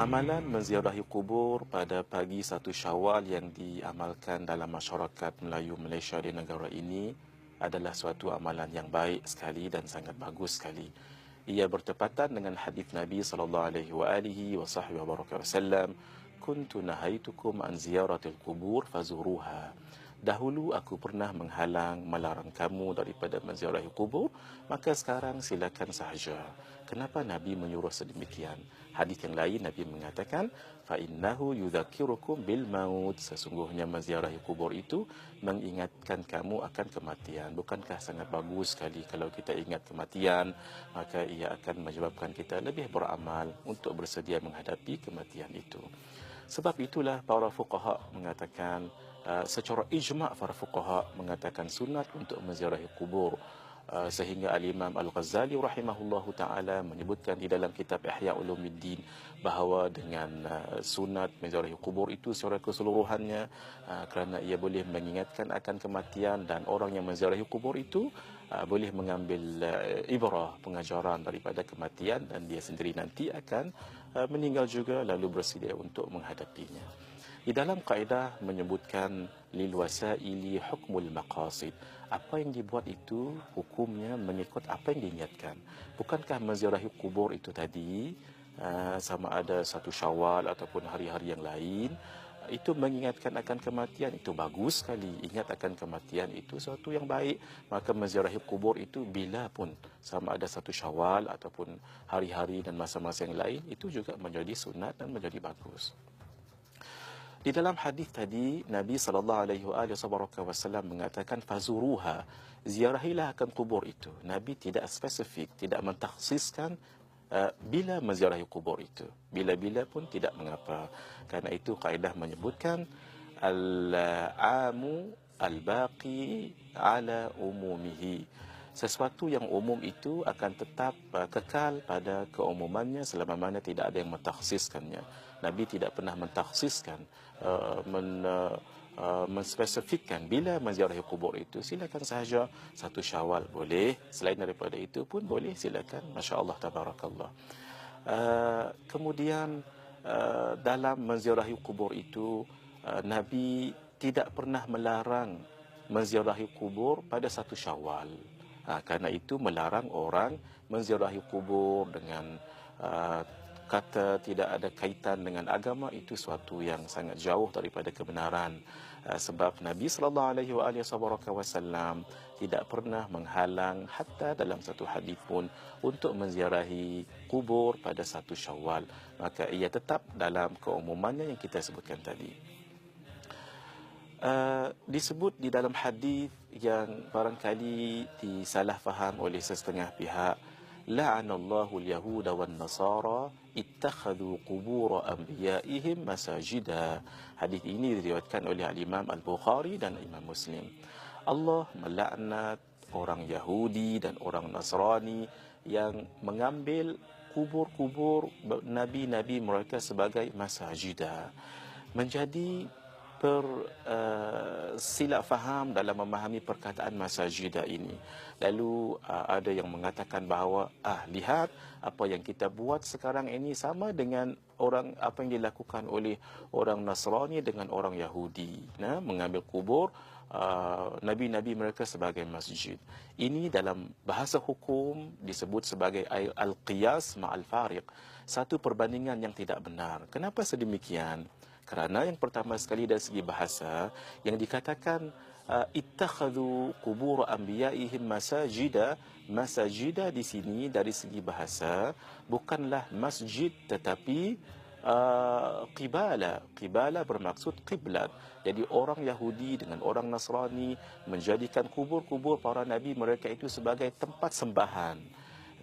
Amalan menziarahi kubur pada pagi satu syawal yang diamalkan dalam masyarakat Melayu Malaysia di negara ini adalah suatu amalan yang baik sekali dan sangat bagus sekali. Ia bertepatan dengan hadis Nabi sallallahu alaihi wa alihi wasallam, "Kuntu nahaitukum an ziyaratil kubur fazuruha." Dahulu aku pernah menghalang, melarang kamu daripada menziarahi kubur, maka sekarang silakan sahaja. Kenapa Nabi menyuruh sedemikian? Hadis yang lain Nabi mengatakan, fa innahu yudzakirukum bil maut. Sesungguhnya menziarahi kubur itu mengingatkan kamu akan kematian. Bukankah sangat bagus sekali kalau kita ingat kematian, maka ia akan menyebabkan kita lebih beramal untuk bersedia menghadapi kematian itu. Sebab itulah para fuqaha mengatakan uh, secara ijma' para fuqaha mengatakan sunat untuk menziarahi kubur. Uh, sehingga al-Imam Al-Ghazali rahimahullahu taala menyebutkan di dalam kitab Ihya Ulumuddin bahawa dengan uh, sunat menziarahi kubur itu secara keseluruhannya uh, kerana ia boleh mengingatkan akan kematian dan orang yang menziarahi kubur itu uh, boleh mengambil uh, ibrah pengajaran daripada kematian dan dia sendiri nanti akan uh, meninggal juga lalu bersedia untuk menghadapinya. Di dalam kaedah menyebutkan lil wasaili hukmul maqasid. Apa yang dibuat itu hukumnya mengikut apa yang diingatkan. Bukankah menziarahi kubur itu tadi uh, sama ada satu Syawal ataupun hari-hari yang lain itu mengingatkan akan kematian. Itu bagus sekali. Ingat akan kematian itu sesuatu yang baik. Maka menziarahi kubur itu bila pun sama ada satu syawal ataupun hari-hari dan masa-masa yang lain itu juga menjadi sunat dan menjadi bagus. Di dalam hadis tadi Nabi sallallahu alaihi wasallam mengatakan fazuruha ziarahilah akan kubur itu. Nabi tidak spesifik tidak mentakhsiskan Uh, bila menziarahi kubur itu bila-bila pun tidak mengapa. Karena itu kaedah menyebutkan al-amu al-baqi ala umumihi. Sesuatu yang umum itu akan tetap uh, kekal pada keumumannya selama mana tidak ada yang mentakhsiskannya nabi tidak pernah mentakhsiskan uh, men, uh, Uh, menspesifikkan bila menziarahi kubur itu silakan sahaja. Satu syawal boleh. Selain daripada itu pun boleh silakan. masya-Allah tabarakallah. Uh, kemudian uh, dalam menziarahi kubur itu uh, nabi tidak pernah melarang menziarahi kubur pada satu syawal. Uh, kerana itu melarang orang menziarahi kubur dengan uh, kata tidak ada kaitan dengan agama itu suatu yang sangat jauh daripada kebenaran. Uh, sebab Nabi sallallahu alaihi wasallam tidak pernah menghalang hatta dalam satu hadis pun untuk menziarahi kubur pada satu Syawal. Maka ia tetap dalam keumumannya yang kita sebutkan tadi. Uh, disebut di dalam hadis yang barangkali disalah faham oleh setengah pihak la'anallahu al-yahuda wan nasara ittakhadhu qubur anbiya'ihim masajida. Hadis ini diriwayatkan oleh al-imam al-bukhari dan imam muslim. Allah melaknat orang Yahudi dan orang Nasrani yang mengambil kubur-kubur nabi-nabi mereka sebagai masajida. Menjadi per uh, silap faham dalam memahami perkataan masajida ini. Lalu uh, ada yang mengatakan bahawa ah lihat apa yang kita buat sekarang ini sama dengan orang apa yang dilakukan oleh orang Nasrani dengan orang Yahudi, nah mengambil kubur uh, nabi-nabi mereka sebagai masjid. Ini dalam bahasa hukum disebut sebagai al-qiyas ma'al fariq, satu perbandingan yang tidak benar. Kenapa sedemikian? Kerana yang pertama sekali dari segi bahasa yang dikatakan uh, ittakhadhu qubur anbiya'ihim masajida. Masajida di sini dari segi bahasa bukanlah masjid tetapi uh, qibala. Qibala bermaksud qiblat. Jadi orang Yahudi dengan orang Nasrani menjadikan kubur-kubur para nabi mereka itu sebagai tempat sembahan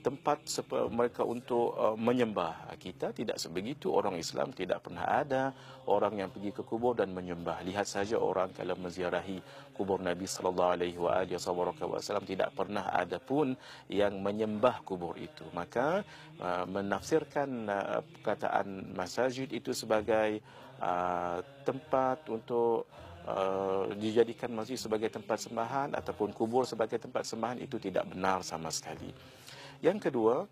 tempat mereka untuk uh, menyembah. Kita tidak sebegitu. Orang Islam tidak pernah ada orang yang pergi ke kubur dan menyembah. Lihat saja orang kalau menziarahi kubur Nabi sallallahu alaihi wasallam tidak pernah ada pun yang menyembah kubur itu. Maka uh, menafsirkan uh, perkataan masjid itu sebagai uh, tempat untuk Uh, dijadikan masjid sebagai tempat sembahan ataupun kubur sebagai tempat sembahan itu tidak benar sama sekali. Yang kedua,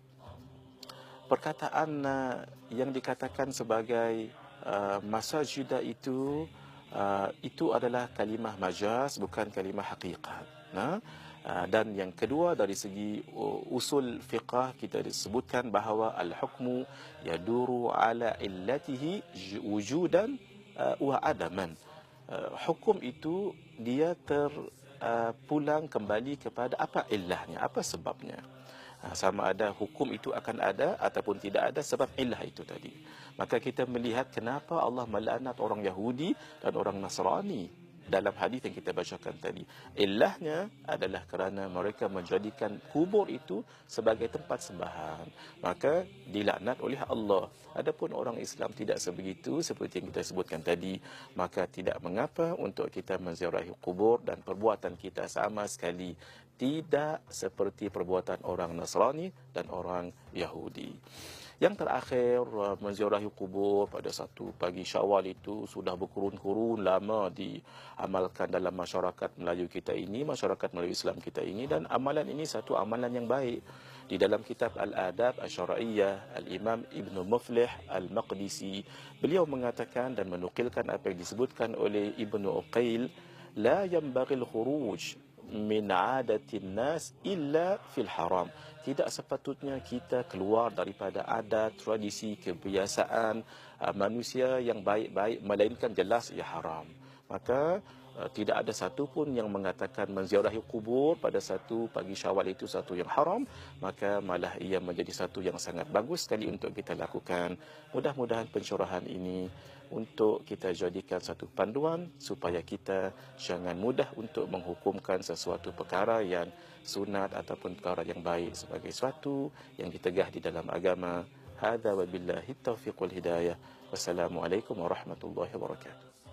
perkataan uh, yang dikatakan sebagai uh, masajida itu uh, itu adalah kalimah majaz bukan kalimah hakikat. Nah, uh, dan yang kedua dari segi uh, usul fiqah kita disebutkan bahawa al-hukmu yaduru ala illatihi wujudan uh, wa adaman. Uh, hukum itu dia terpulang uh, kembali kepada apa illahnya, apa sebabnya. Ha, sama ada hukum itu akan ada ataupun tidak ada sebab ilah itu tadi. Maka kita melihat kenapa Allah melaknat orang Yahudi dan orang Nasrani dalam hadis yang kita bacakan tadi. Ilahnya adalah kerana mereka menjadikan kubur itu sebagai tempat sembahan. Maka dilaknat oleh Allah. Adapun orang Islam tidak sebegitu seperti yang kita sebutkan tadi, maka tidak mengapa untuk kita menziarahi kubur dan perbuatan kita sama sekali tidak seperti perbuatan orang Nasrani dan orang Yahudi. Yang terakhir, uh, menziarahi kubur pada satu pagi syawal itu sudah berkurun-kurun lama diamalkan dalam masyarakat Melayu kita ini, masyarakat Melayu Islam kita ini dan amalan ini satu amalan yang baik. Di dalam kitab Al-Adab Al-Syara'iyah, Al-Imam Ibn Muflih Al-Maqdisi, beliau mengatakan dan menukilkan apa yang disebutkan oleh Ibn Uqail, La yambagil khuruj min adatin nas illa fil haram. Tidak sepatutnya kita keluar daripada adat, tradisi, kebiasaan uh, manusia yang baik-baik melainkan jelas ia haram. Maka tidak ada satu pun yang mengatakan menziarahi kubur pada satu pagi syawal itu satu yang haram. Maka malah ia menjadi satu yang sangat bagus sekali untuk kita lakukan. Mudah-mudahan pencurahan ini untuk kita jadikan satu panduan supaya kita jangan mudah untuk menghukumkan sesuatu perkara yang sunat ataupun perkara yang baik sebagai sesuatu yang ditegah di dalam agama. Hadza wa billahi taufiq wal hidayah. Wassalamualaikum warahmatullahi wabarakatuh.